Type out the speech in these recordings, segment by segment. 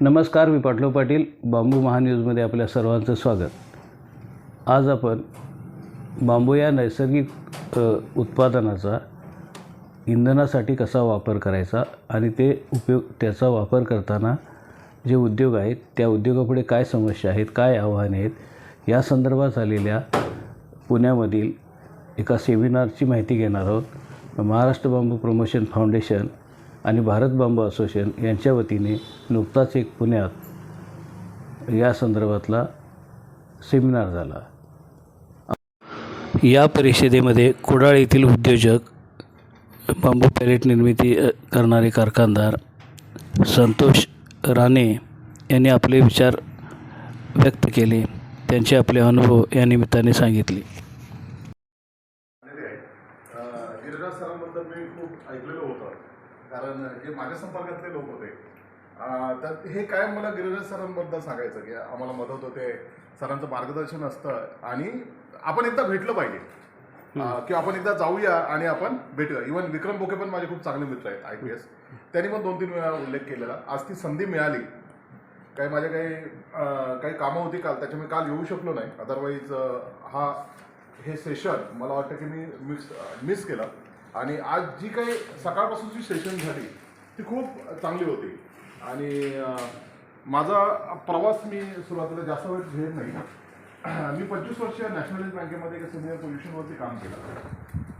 नमस्कार मी पाटलो पाटील बांबू महान्यूजमध्ये आपल्या सर्वांचं स्वागत. आज आपण बांबू या नैसर्गिक उत्पादनाचा इंधनासाठी कसा वापर करायचा आणि ते उपयोग त्याचा वापर करताना जे उद्योग आहेत त्या उद्योगापुढे काय समस्या आहेत काय आव्हाने आहेत या संदर्भात झालेल्या पुण्यामधील एका सेमिनारची माहिती घेणार आहोत. महाराष्ट्र बांबू प्रमोशन फाउंडेशन आणि भारत बांबू असोसिएशन यांच्या वतीने नुकताच एक पुण्यात या संदर्भातला सेमिनार झाला. या परिषदेमध्ये कुडाळ येथील उद्योजक बांबू पॅलेट निर्मिती करणारे कारखानदार संतोष राणे यांनी आपले विचार व्यक्त केले. त्यांचे आपले अनुभव या निमित्ताने सांगितले. गिरिराज सरांबद्दल मी खूप ऐकलेलं होतं. कारण जे माझ्या संपर्कातले लोक होते. तर हे कायम मला गिरिराज सरांबद्दल सांगायचं की आम्हाला मदत होते सरांचं मार्गदर्शन असतं आणि आपण एकदा भेटलं पाहिजे. अं, की आपण एकदा जाऊया आणि आपण भेटूया. इव्हन विक्रम बोके पण माझे खूप चांगले मित्र आहेत आय पी एस त्यांनी पण दोन तीन वेळा उल्लेख केलेला. आज ती संधी मिळाली. काही माझ्या काही काही कामं होती काल त्याच्यामुळे काल येऊ शकलो नाही. अदरवाईज हा हे सेशन मला वाटतं की मी मिस मिस केलं. आणि आज जी काही सकाळपासूनची सेशन झाली ती खूप चांगली होती. आणि माझा प्रवास मी सुरुवातीला जास्त वेळ घेत नाही. मी पंचवीस वर्ष नॅशनलाइज बँकेमध्ये एका सिनियर पोझिशनवरती काम केलं.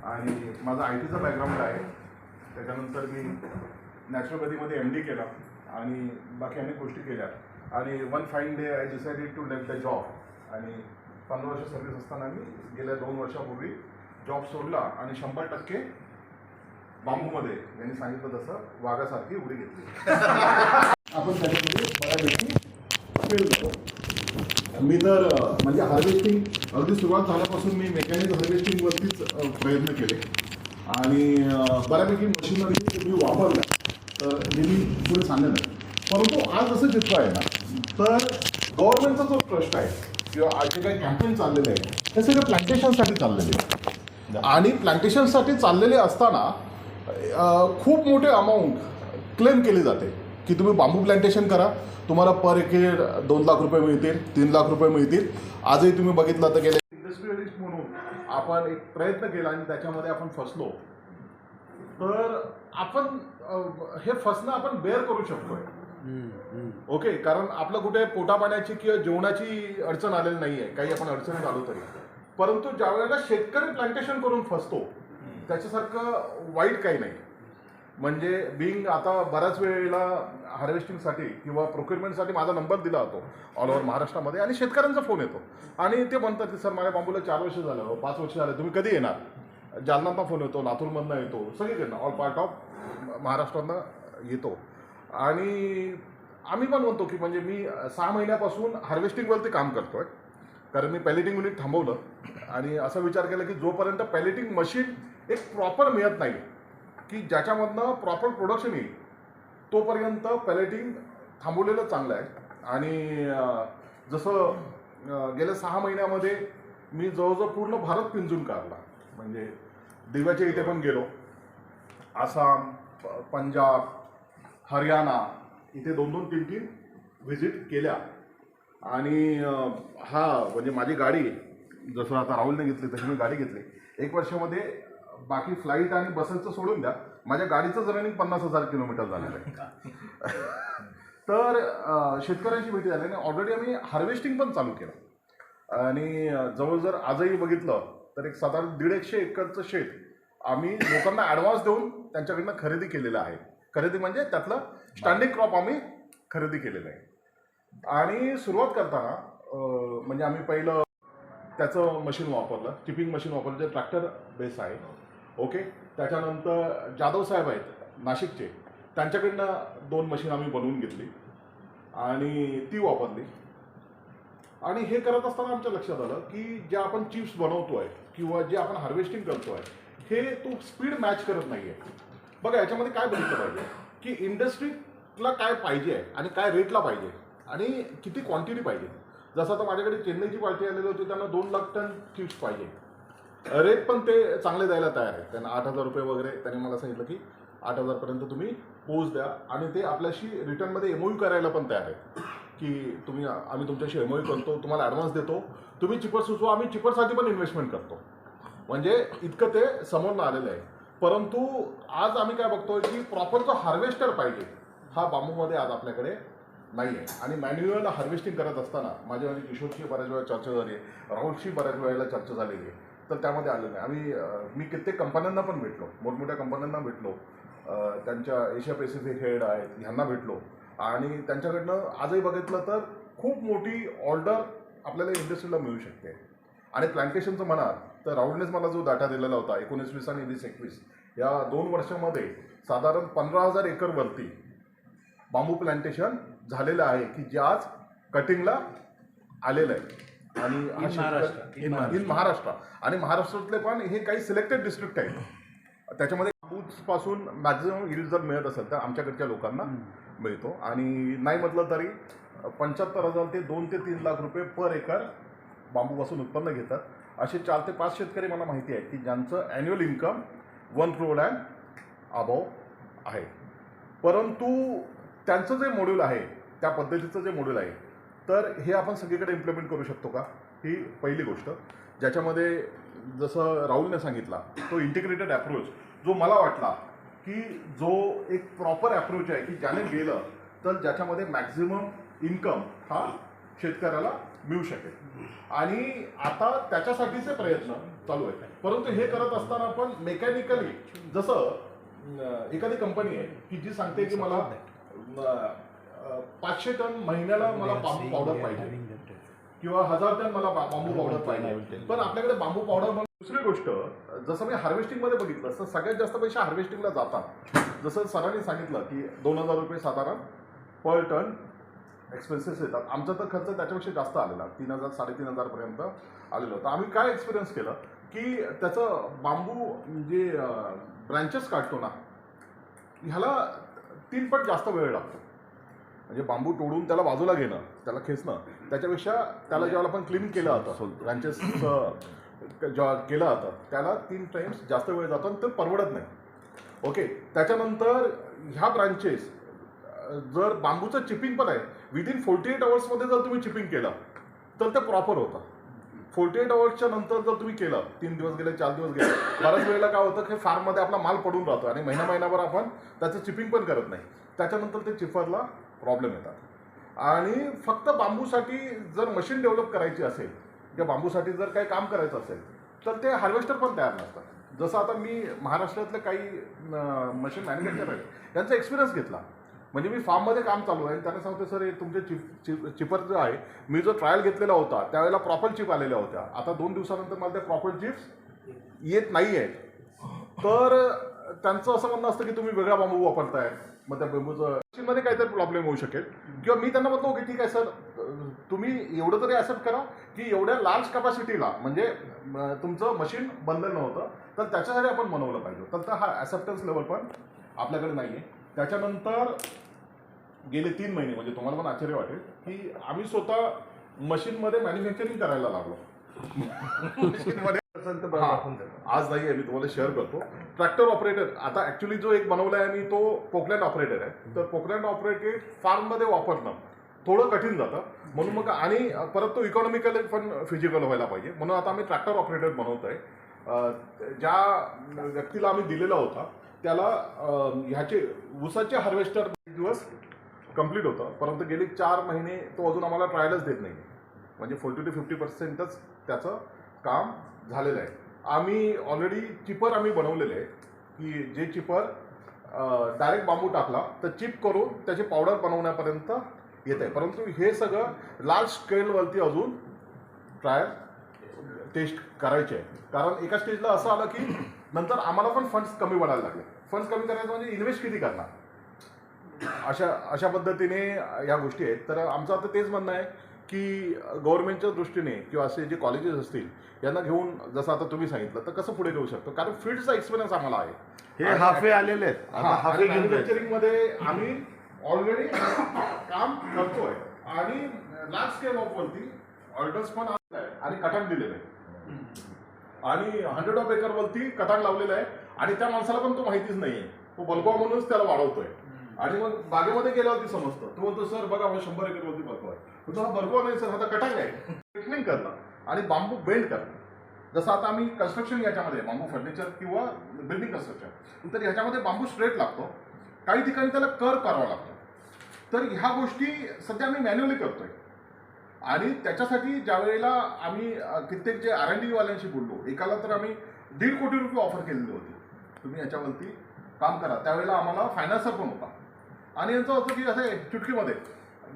आणि माझा आय टीचा बॅकग्राऊंड आहे. त्याच्यानंतर मी नॅचरोपॅथीमध्ये एम डी केला. आणि बाकी अनेक गोष्टी केल्या. आणि one fine day I decided to let the job आणि पंधरा वर्ष सर्व्हिस असताना मी गेल्या दोन वर्षापूर्वी जॉब सोडला आणि शंभर टक्के बांबूमध्ये यांनी सांगितलं तसं वाघासारखी उडी घेतली. आपण त्याच्यामध्ये बऱ्यापैकी मी तर म्हणजे हार्वेस्टिंग अगदी सुरुवात झाल्यापासून मी मेकॅनिक हार्वेस्टिंगवरतीच प्रयत्न केले. आणि बऱ्यापैकी मशीनरी मी वापरल्या तर हे मी पुढे सांगेन परंतु आज असं चित्र आहे ना तर गव्हर्नमेंटचा जो ट्रस्ट आहे किंवा आज जे काही कॅम्पेन चाललेले आहे हे सगळं प्लांटेशनसाठी चाललेले आहे. आणि प्लांटेशनसाठी चाललेले असताना खूप मोठे अमाऊंट क्लेम केली जाते की तुम्ही बांबू प्लांटेशन करा तुम्हाला पर एकर दोन लाख रुपये मिळतील तीन लाख रुपये मिळतील. आजही तुम्ही बघितलं तर गेले इंडस्ट्रियलिस्ट म्हणून आपण एक प्रयत्न केला आणि त्याच्यामध्ये आपण फसलो. तर आपण हे फसणं आपण बेअर करू शकतोय. ओके कारण आपलं कुठे पोटा पाण्याची किंवा जेवणाची अडचण आलेली नाही आहे काही आपण अडचणीत आलो तरी. परंतु ज्या वेळेला शेतकरी प्लांटेशन करून फसतो त्याच्यासारखं वाईट काही नाही. म्हणजे बिंग आता बऱ्याच वेळेला हार्वेस्टिंगसाठी किंवा प्रोक्युरमेंटसाठी माझा नंबर दिला होतो ऑल ओव्हर महाराष्ट्रामध्ये आणि शेतकऱ्यांचा फोन येतो. आणि ते म्हणतात की सर माझ्या बांबूला चार वर्ष झालं हो, पाच वर्ष झाले तुम्ही कधी येणार? जालनातनं फोन येतो लातूरमधनं येतो सगळीकडनं ऑल पार्ट ऑफ महाराष्ट्रातनं येतो. आणि आम्ही पण म्हणतो की म्हणजे मी सहा महिन्यापासून हार्वेस्टिंगवरती काम करतोय. कारण मी पॅलेटिंग युनिट थांबवलं आणि असा विचार केला की जोपर्यंत पॅलेटिंग मशीन एक प्रॉपर मिळत नाही की ज्याच्यामधनं प्रॉपर प्रोडक्शन येईल तोपर्यंत पॅलेटिंग थांबवलेलं चांगलं आहे. आणि जसं गेल्या सहा महिन्यामध्ये मी जवळजवळ पूर्ण भारत पिंजून काढला. म्हणजे दिव्याच्या इथे पण गेलो. आसाम पंजाब हरियाणा इथे दोन दोन तीन तीन व्हिजिट केल्या. आणि हा म्हणजे माझी गाडी जसं आता राहुलने घेतली तशी मी गाडी घेतली. एक वर्षामध्ये बाकी फ्लाईट आणि बसेसचं सोडून द्या. माझ्या गाडीचंच रनिंग पन्नास हजार किलोमीटर झालेलं आहे. तर शेतकऱ्यांची भेटी झाली आणि ऑलरेडी आम्ही हार्वेस्टिंग पण चालू केलं. आणि जवळ जर आजही बघितलं तर एक साधारण दीड एकशे एकरचं शेत आम्ही लोकांना ॲडव्हान्स देऊन त्यांच्याकडनं खरेदी केलेलं आहे. खरेदी म्हणजे त्यातलं स्टँडिंग क्रॉप आम्ही खरेदी केलेलं आहे. आणि सुरुवात करताना म्हणजे आम्ही पहिलं त्याचं मशीन वापरलं टिपिंग मशीन वापरलं जे ट्रॅक्टर बेस आहे. ओके त्याच्यानंतर जाधव साहेब आहेत नाशिकचे. त्यांच्याकडनं दोन मशीन आम्ही बनवून घेतली. आणि ती वापरली. आणि हे करत असताना आमच्या लक्षात आलं की जे आपण चिप्स बनवतो आहे किंवा जे आपण हार्वेस्टिंग करतो आहे हे तो स्पीड मॅच करत नाही आहे बघा याच्यामध्ये काय बघितलं पाहिजे? की इंडस्ट्रीला काय पाहिजे आणि काय रेटला पाहिजे? आणि किती क्वांटिटी पाहिजे? जसं आता माझ्याकडे चेन्नईची पार्टी आलेली होती त्यांना दोन लाख टन चिप्स पाहिजे. रेट पण ते चांगले द्यायला तयार आहेत. त्यांना आठ हजार रुपये वगैरे त्यांनी मला सांगितलं की आठ हजारपर्यंत तुम्ही पोच द्या. आणि ते आपल्याशी रिटर्नमध्ये एमओयू करायला पण तयार आहेत. की तुम्ही आम्ही तुमच्याशी एमओयू करतो तुम्हाला ॲडव्हान्स देतो. तुम्ही चिपर सुचवा आम्ही चिपरसाठी पण इन्व्हेस्टमेंट करतो. म्हणजे इतकं ते समोरनं आलेलं आहे. परंतु आज आम्ही काय बघतोय की प्रॉपर जो हार्वेस्टर पाहिजे हा बांबूमध्ये आज आपल्याकडे नाही आहे आणि मॅन्युअल हार्वेस्टिंग करत असताना माझ्या म्हणजे किशोरशी बऱ्याच वेळा चर्चा झाली आहे राहुलशी बऱ्याच वेळेला चर्चा झालेली आहे. तर त्यामध्ये आलं नाही. आम्ही मी कित्येक कंपन्यांना पण भेटलो. मोठमोठ्या कंपन्यांना भेटलो. त्यांच्या एशिया पॅसिफिक हेड आहेत ह्यांना भेटलो. आणि त्यांच्याकडनं आजही बघितलं तर खूप मोठी ऑर्डर आपल्याला इंडस्ट्रीला मिळू शकते. आणि प्लांटेशनचं म्हणा तर राहुलनेच मला जो डाटा दिलेला होता एकोणीस वीस आणि वीस एकवीस या दोन वर्षामध्ये साधारण पंधरा हजार एकरवरती बांबू प्लांटेशन झालेलं आहे की जे आज कटिंगला आलेलं आहे. आणि शेतकरी- महाराष्ट्र. आणि महाराष्ट्रातले पण हे काही सिलेक्टेड डिस्ट्रिक्ट आहेत. त्याच्यामध्ये पासून मॅक्झिमम yield जर मिळत असेल तर आमच्याकडच्या लोकांना मिळतो. आणि नाही म्हटलं तरी पंच्याहत्तर हजार ते दोन ते तीन लाख रुपये पर एकर बांबूपासून उत्पन्न घेतात. असे चार ते पाच शेतकरी मला माहिती आहेत की ज्यांचं annual income one crore and above आहे. परंतु त्यांचं जे मॉड्यूल आहे त्या पद्धतीचं जे मॉड्यूल आहे. तर हे आपण सगळीकडे इम्प्लिमेंट करू शकतो का? ही पहिली गोष्ट. ज्याच्यामध्ये जसं राहुलने सांगितला तो इंटिग्रेटेड अप्रोच जो मला वाटला की जो एक प्रॉपर अप्रोच आहे की ज्याने गेलं तर ज्याच्यामध्ये मॅक्झिमम इन्कम हा शेतकऱ्याला मिळू शकेल. आणि आता त्याच्यासाठीचे प्रयत्न चालू आहेत. परंतु हे करत असताना पण मेकॅनिकली जसं एखादी कंपनी आहे की जी सांगते की मला पाचशे टन महिन्याला मला बांबू पावडर पाहिजे. किंवा हजार टन मला बांबू पावडर पाहिजे. पण आपल्याकडे बांबू पावडर म्हणून दुसरी गोष्ट जसं मी हार्वेस्टिंगमध्ये बघितलं तर सगळ्यात जास्त पैसे हार्वेस्टिंगला जातात. जसं सरांनी सांगितलं की दोन हजार रुपये साधारण पर टन एक्सपेन्सेस येतात. आमचा तर खर्च त्याच्यापेक्षा जास्त आलेला तीन हजार साडेतीन हजारपर्यंत आलेलं होतं. आम्ही काय एक्सपिरियन्स केलं की त्याचं बांबू जे ब्रँचेस काढतो ना ह्याला तीन पट जास्त वेळ लागतो. म्हणजे बांबू तोडून त्याला बाजूला घेणं त्याला खेचणं. त्याच्यापेक्षा त्याला ज्यावेळेला आपण क्लीन केलं जातं ब्रँचेस जेव्हा केलं जातं त्याला तीन टाइम्स जास्त वेळ जातो आणि ते परवडत नाही. ओके? त्याच्यानंतर ह्या ब्रांचेस जर बांबूचं चिपिंग पण आहे विदिन फोर्टी एट आवर्समध्ये जर तुम्ही चिपिंग केलं तर ते प्रॉपर होतं. फोर्टी एट आवर्सच्या नंतर जर तुम्ही केलं तीन दिवस गेले चार दिवस गेले बऱ्याच वेळेला काय होतं की फार्ममध्ये आपला माल पडून राहतो आणि महिना महिनाभर आपण त्याचं चिपिंग पण करत नाही. त्याच्यानंतर ते चिफरला प्रॉब्लेम येतात. आणि फक्त बांबूसाठी जर मशीन डेव्हलप करायची असेल किंवा बांबूसाठी जर काही काम करायचं असेल तर ते हार्वेस्टर पण तयार नसतात. जसं आता मी महाराष्ट्रातले काही मशीन मॅन्युफॅक्चर आहेत त्यांचा एक्सपिरियन्स घेतला. म्हणजे मी फार्ममध्ये काम चालू आहे त्यांना सांगतो सर हे तुमचे चिप चिप चिपर जो आहे मी जो ट्रायल घेतलेला होता त्यावेळेला प्रॉपर चिप आलेल्या होत्या. आता दोन दिवसानंतर मला त्या प्रॉपर चिप्स येत नाही आहेत तर त्यांचं असं म्हणणं असतं की तुम्ही वेगळा बांबू वापरताय. मग त्या बांबूचं काहीतरी प्रॉब्लेम होऊ शकेल. किंवा मी त्यांना म्हणतो की ठीक आहे सर. तुम्ही एवढं तरी ॲक्सेप्ट करा की एवढ्या लार्ज कॅपॅसिटीला म्हणजे तुमचं मशीन बनलं नव्हतं तर त्याच्यासाठी आपण बनवलं पाहिजे. तर हा ॲक्सेप्टन्स लेवल पण आपल्याकडे नाही आहे त्याच्यानंतर गेले तीन महिने म्हणजे तुम्हाला पण आश्चर्य वाटेल की आम्ही स्वतः मशीनमध्ये मॅन्युफॅक्चरिंग करायला लागलो. मशीनमध्ये आज नाही आहे मी तुम्हाला शेअर करतो. ट्रॅक्टर ऑपरेटर आता ऍक्च्युली जो एक बनवला आहे मी तो पोकलँड ऑपरेटर आहे. तर पोकलँड ऑपरेटेड फार्ममध्ये वापरणं थोडं कठीण जातं. म्हणून मग आणि परत तो इकॉनॉमिकल पण फिजिकल व्हायला पाहिजे. म्हणून आता आम्ही ट्रॅक्टर ऑपरेटर बनवतोय. अं, ज्या व्यक्तीला आम्ही दिलेला होता त्याला ह्याचे ऊसाचे हार्वेस्टर दिवस कंप्लीट होतं. परंतु गेले चार महिने तो अजून आम्हाला ट्रायलच देत नाही म्हणजे फोर्टी टू फिफ्टी पर्सेंटच त्याचं काम झालेलं आहे. आम्ही ऑलरेडी चिपर आम्ही बनवलेले आहे की जे चिपर डायरेक्ट बांबू टाकला तर चिप करून त्याचे पावडर बनवण्यापर्यंत येत आहे. परंतु हे सगळं लार्ज स्केलवरती अजून ट्रायल टेस्ट करायचे आहे. कारण एका स्टेजला असं आलं की नंतर आम्हाला पण फंड्स कमी वाढायला लागले. फंड्स कमी करायचं म्हणजे इन्व्हेस्ट किती करणार? अशा अशा पद्धतीने या गोष्टी आहेत. तर आमचं आता तेच म्हणणं आहे की गव्हर्नमेंटच्या दृष्टीने किंवा असे जे कॉलेजेस असतील यांना घेऊन जसं आता तुम्ही सांगितलं तर कसं पुढे नेऊ शकतो? कारण फील्डचा एक्सपिरियन्स आम्हाला आहे. हे हाफे आलेले आहेत. आता हाफे घेऊन जायचे. मॅन्युफॅक्चरिंगमध्ये आम्ही ऑलरेडी काम करतोय. आणि लार्ज स्केल ऑफ वरती ऑर्डर्स पण आणि कटाण दिलेलं आहे. आणि हंड्रेड ऑफ एकर वरती कटाण लावलेलं आहे. आणि त्या माणसाला पण तो माहितीच नाहीये. तो बल्कवा म्हणूनच त्याला वाढवतोय. आणि मग बागेमध्ये गेल्यावरती समजतं तो. म्हणतो सर बघा मला शंभर एकरवरती बल्कवा आहे. म्हणतो हा बल्कवा नाही सर हा कटांग आहे. ट्रीटमेंट करणं आणि बांबू बेंड करणं जसं आता आम्ही कन्स्ट्रक्शन याच्यामध्ये बांबू फर्निचर किंवा बिल्डिंग कन्स्ट्रक्शन तर ह्याच्यामध्ये बांबू स्ट्रेट लागतो. काही ठिकाणी त्याला कर करावा लागतो. तर ह्या गोष्टी सध्या आम्ही मॅन्युअली करतोय. आणि त्याच्यासाठी ज्या वेळेला आम्ही कित्येक जे आर एन डीवाल्यांशी बोललो एकाला तर आम्ही दीड कोटी रुपये ऑफर केलेली होती. तुम्ही याच्यावरती काम करा. त्यावेळेला आम्हाला फायनान्सर पण होता. आणि यांचं होतं की असं चुटकीमध्ये.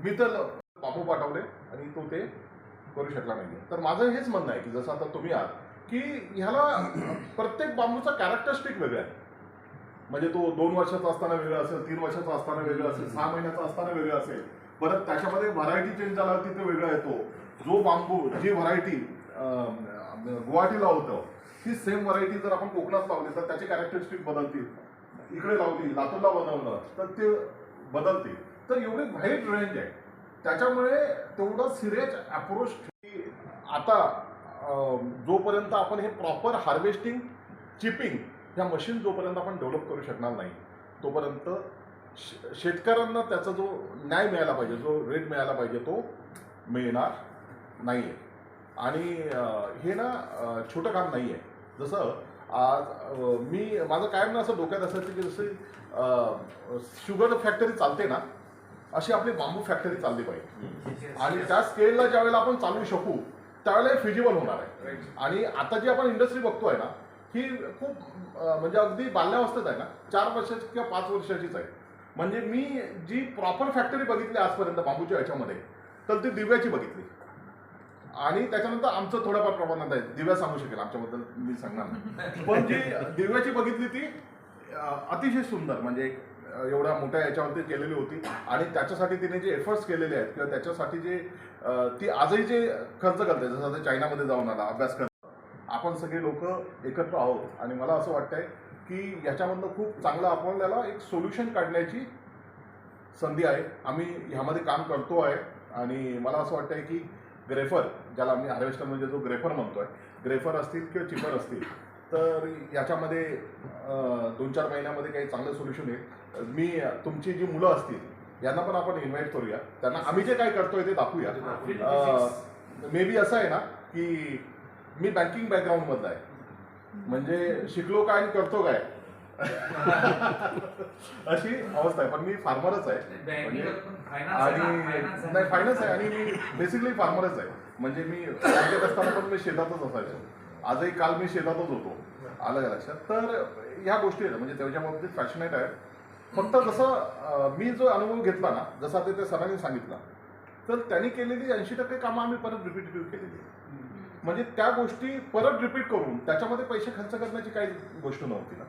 मी तर बापू पाठवले आणि तो ते करू शकला नाही तर माझं हेच म्हणणं आहे की जसं आता तुम्ही आहात की ह्याला प्रत्येक बांबूचा कॅरेक्टरिस्टिक वेगळा आहे. म्हणजे तो दोन वर्षाचा असताना वेगळा असेल तीन वर्षाचा असताना वेगळा असेल सहा महिन्याचा असताना वेगळा असेल. परत त्याच्यामध्ये व्हरायटी चेंज झाला तिथे वेगळा येतो. जो बांबू जी व्हरायटी गुवाहाटीला होतं ती सेम व्हरायटी जर आपण कोकणात लावली तर त्याची कॅरेक्टरिस्टिक बदलतील. इकडे लावली लातूरला बनवलं तर ते बदलते तर एवढी व्हाईट रेंज आहे. त्याच्यामुळे तेवढं सिरियस अप्रोच आता जोपर्यंत आपण हे प्रॉपर हार्वेस्टिंग चिपिंग ह्या मशीन जोपर्यंत आपण डेव्हलप करू शकणार नाही तोपर्यंत शे- शेतकऱ्यांना त्याचा जो न्याय मिळायला पाहिजे जो रेट मिळायला पाहिजे तो मिळणार नाही आहे आणि हे ना छोटं काम नाही आहे जसं आज मी माझं कायम ना असं डोक्यात असायचं की जसं शुगर फॅक्टरी चालते ना अशी आपली बांबू फॅक्टरी चालली पाहिजे. आणि त्या स्केलला ज्यावेळेला आपण चालू शकू त्यावेळेला फिजिबल होणार आहे. आणि आता जी आपण इंडस्ट्री बघतोय ना ही खूप म्हणजे अगदी बाल्यावस्थेत आहे ना चार वर्षाची किंवा पाच वर्षाचीच आहे. म्हणजे मी जी प्रॉपर फॅक्टरी बघितली आजपर्यंत बांबूच्या ह्याच्यामध्ये तर ती दिव्याची बघितली. आणि त्याच्यानंतर आमचं थोडंफार प्रमाणात आहे. दिव्या सांगू शकेल आमच्याबद्दल मी सांगणार नाही. पण जी दिव्याची बघितली ती अतिशय सुंदर म्हणजे एक, एवढ्या मोठ्या याच्यावरती केलेली होती. आणि त्याच्यासाठी तिने जे एफर्ट्स केलेले आहेत किंवा त्याच्यासाठी जे ती आजही जे खर्च करते जसं आता चायनामध्ये जाऊन आला अभ्यास करत आपण सगळे लोक एकत्र आहोत. आणि मला असं वाटतंय की याच्यामधनं खूप चांगलं आपल्याला एक सोल्युशन काढण्याची संधी आहे. आम्ही ह्यामध्ये काम करतो आहे. आणि मला असं वाटतंय की ग्रेफर ज्याला आम्ही हार्वेस्टर म्हणजे जो ग्रेफर म्हणतोय ग्रेफर असतील किंवा चिपर असतील तर याच्यामध्ये दोन चार महिन्यामध्ये काही चांगलं सोल्युशन येईल. मी तुमची जी मुलं असतील यांना पण आपण इन्व्हाइट करूया. त्यांना आम्ही जे काय करतोय ते दाखवूया. मे बी असं आहे ना की मी बँकिंग बॅकग्राऊंडमधला आहे. म्हणजे शिकलो काय आणि करतो काय? अशी अवस्था आहे. पण मी फार्मरच आहे. म्हणजे आणि नाही फायनान्स आहे. आणि मी बेसिकली फार्मरच आहे. म्हणजे मी बँकेत असताना पण मी शेतातच असायचो. आजही काल मी शेतातच होतो. आलं लक्षात? तर ह्या गोष्टी आहेत. म्हणजे त्याच्या बाबतीत फॅशनेट आहे. फक्त जसं मी जो अनुभव घेतला ना जसा ते त्या सरांनी सांगितला तर त्यांनी केलेली ऐंशी टक्के कामं आम्ही परत रिपीटेटिव्ह केलेली म्हणजे त्या गोष्टी परत रिपीट करून त्याच्यामध्ये पैसे खर्च करण्याची काही गोष्ट नव्हती ना.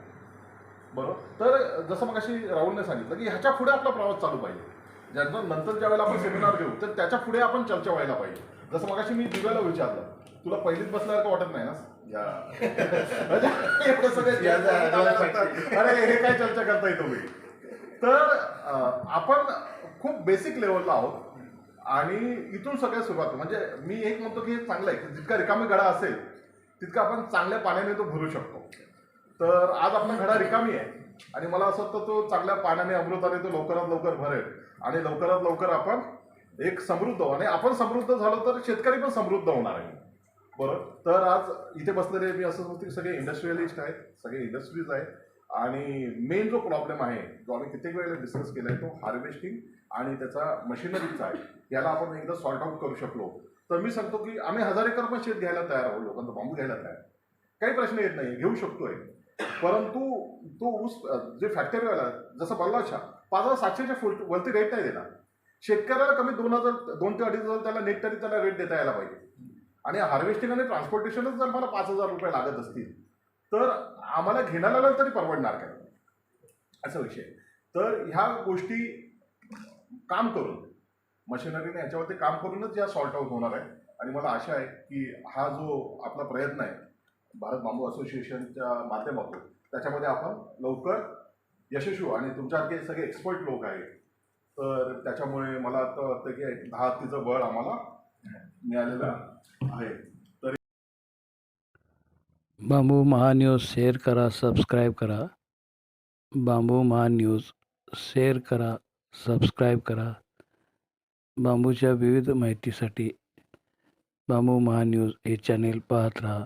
बरोबर? तर जसं मग अशी राहुलने सांगितलं की ह्याच्या पुढे आपला प्रवास चालू पाहिजे. ज्यांचा नंतर ज्या वेळेला आपण सेमिनार घेऊ तर त्याच्या पुढे आपण चर्चा व्हायला पाहिजे. जसं मग मी दिव्याला विचारलं तुला पहिलीच बसल्यासारखं वाटत नाही ना? या. म्हणजे सगळं अरे हे काय चर्चा करताय तुम्ही? तर अं, आपण खूप बेसिक लेवलला आहोत. आणि इथून सगळ्या सुरुवात. म्हणजे मी एक म्हणतो की हे चांगलं आहे की जितका रिकामी गडा असेल तितका आपण चांगल्या पाण्याने तो भरू शकतो. तर आज आपला घडा रिकामी आहे. आणि मला असं वाटतं तो चांगल्या पाण्याने अमृताने तो लवकरात लवकर भरेल. आणि लवकरात लवकर आपण एक समृद्ध आणि आपण समृद्ध झालो तर शेतकरी पण समृद्ध होणार आहे. बरोबर तर आज इथे बसलेले मी असं म्हणतो की सगळे इंडस्ट्रियलिस्ट आहेत सगळे इंडस्ट्रीज आहेत. आणि मेन जो प्रॉब्लेम आहे जो आम्ही कित्येक वेळेला डिस्कस केला आहे तो हार्वेस्टिंग आणि त्याचा मशिनरीचा आहे. याला आपण एकदा सॉर्ट आउट करू शकलो. तर मी सांगतो की आम्ही हजार एकर पण शेत घ्यायला तयार आहोत लोकांचा बांबू घ्यायला तयार. काही प्रश्न येत नाही घेऊ शकतोय. परंतु तो ऊस जे फॅक्टरीवाला जसं बल्लाशा पाच हजार सातशेच्या फुल वरती रेट नाही देणार. शेतकऱ्याला कमी दोन हजार दोन ते अडीच हजार त्याला नेट तरी त्याला रेट देता यायला पाहिजे. आणि हार्वेस्टिंग आणि ट्रान्सपोर्टेशनच जर मला पाच हजार रुपये लागत असतील तर आम्हाला घेण्याला तरी परवडणार काय? असा विषय. तर ह्या गोष्टी काम करून मशिनरीने याच्यावरती काम करूनच या सॉर्ट आउट होणार आहे. आणि मला आशा आहे की हा जो आपला प्रयत्न आहे भारत बांबू असोसिएशनच्या माध्यमातून. त्याच्यामध्ये आपण लवकर यशस्वी आणि तुमच्यासारखे सगळे एक्सपर्ट लोक आहेत. तर त्याच्यामुळे मला आता वाटतं की दहा हत्तीचं बळ आम्हाला मिळालेलं आहे. बांबू महान्यूज शेअर करा सबस्क्राईब करा. बांबू महान न्यूज शेअर करा सबस्क्राईब करा. बांबूच्या विविध माहितीसाठी बांबू महान न्यूज हे चॅनेल पाहत राहा.